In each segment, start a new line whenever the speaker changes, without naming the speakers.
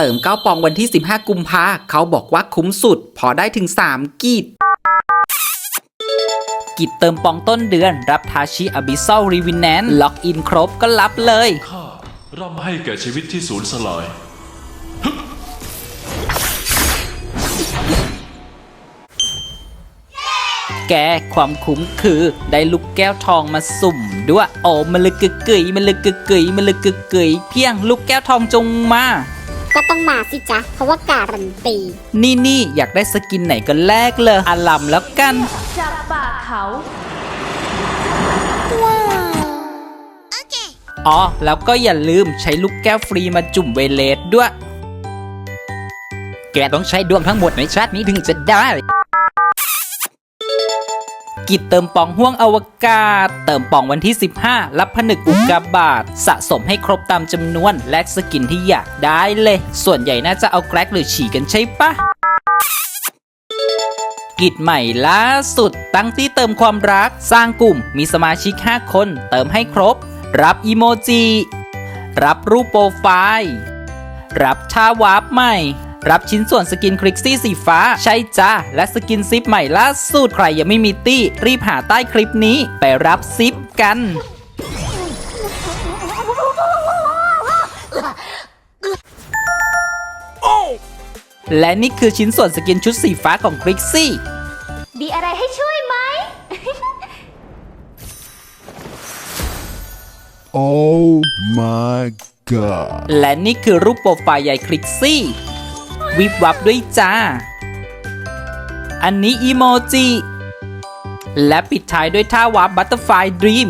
เติมเก้าปองวันที่ 15 กุมภาเขาบอกว่าคุ้มสุด พอได้ถึง 3 กีดกิจเติมปองต้นเดือน รับทาชิอบิ s ซ l รีวินแนนล็อกอินครบก็รับเลย
ข้าร่ำให้แก่ชีวิตที่สูญสลาย
แกความคุ้มคือได้ลูกแก้วทองมาสุ่ม ด้วยโอ้มันลึกกึกกึ๋ยมันลึกกึกกึ๋ยมันลึกกึกกึ๋ยเพียงลูกแก้วทองจงมา
ก็ต้อง มาสิจ๊ะ เพราะว่าการันตี
นี่นี่อยากได้สกินไหนก็แลกเลยอาลัมแล้วกัน
จากป่าเขา
อ๋อ แล้วก็อย่าลืมใช้ลูกแก้วฟรีมาจุ่มเวเลสด้วย แกต้องใช้ดวงทั้งหมดในชาตินี้ถึงจะได้ กิจเติมปองห่วงอวกาศ เติมปองวันที่ 15 รับผนึกอุกกาบาตสะสมให้ครบตามจำนวนแลกสกินที่อยากได้เลย ส่วนใหญ่น่าจะเอาแกรกหรือฉี่กันใช่ปะกิจใหม่ล่าสุด ตั้งที่เติมความรัก สร้างกลุ่มมีสมาชิก 5 คน เติมให้ครบ รับอีโมจิ รับรูปโปรไฟล์ รับท่าวาร์ปใหม่ รับชิ้นส่วนสกินคลิกซี่สีฟ้า ใช่จ้า และสกินซิปใหม่ล่าสุดใครยังไม่มีตี้ รีบหาใต้คลิปนี้ ไปรับซิปกันและนี่คือชิ้นส่วนสกินชุดสีฟ้าของคลิกซี่
มีอะไรให้ช่วยไหม
Oh my god.
และนี่คือรูปโปรไฟล์ใหญ่คลิกซี่ วิบวับด้วยจ้า อันนี้อีโมจิ และปิดท้ายด้วยท่าวาร์ปบัตเตอร์ไฟดรีม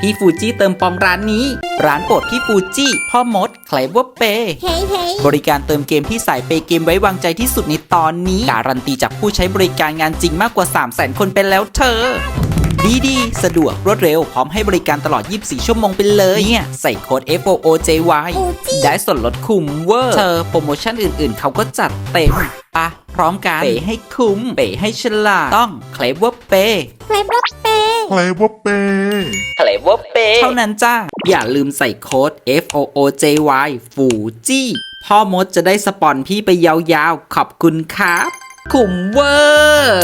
พี่ฟูจิเติมปองร้านนี้ ร้านโปรดพี่ฟูจิพ่อมดใครว่าเป
ยเฮ้ย
บริการเติมเกมที่สายเปย์เกมไว้วางใจที่สุดในตอนนี้ การันตีจากผู้ใช้บริการงานจริงมากกว่า 3 0 0 0 0 0 คนไปแล้วเธอ ดีดีๆสะดวกรวดเร็ว พร้อมให้บริการตลอด 24 ชั่วโมงไปเลยเนี่ยใส่โค้ด F O O J Y ได้ส่วนลดคุ้มเวอร์เธอโปรโมชั่นอื่นๆ เขาก็จัดเต็มปะพร้อมกันเปย์ให้คุ้ม เปย์ให้ฉลาด ต้องเคลเวอร์เปย์
เพลย์บล็อกเป
Flavor Bay.
เคลเวอร์เปย์เท่านั้นจ้า อย่าลืมใส่โค้ด F O O J Y ฟูจี้พ่อมดจะได้สปอนพี่ไปยาวๆ ขอบคุณครับ คุ้มเวอร์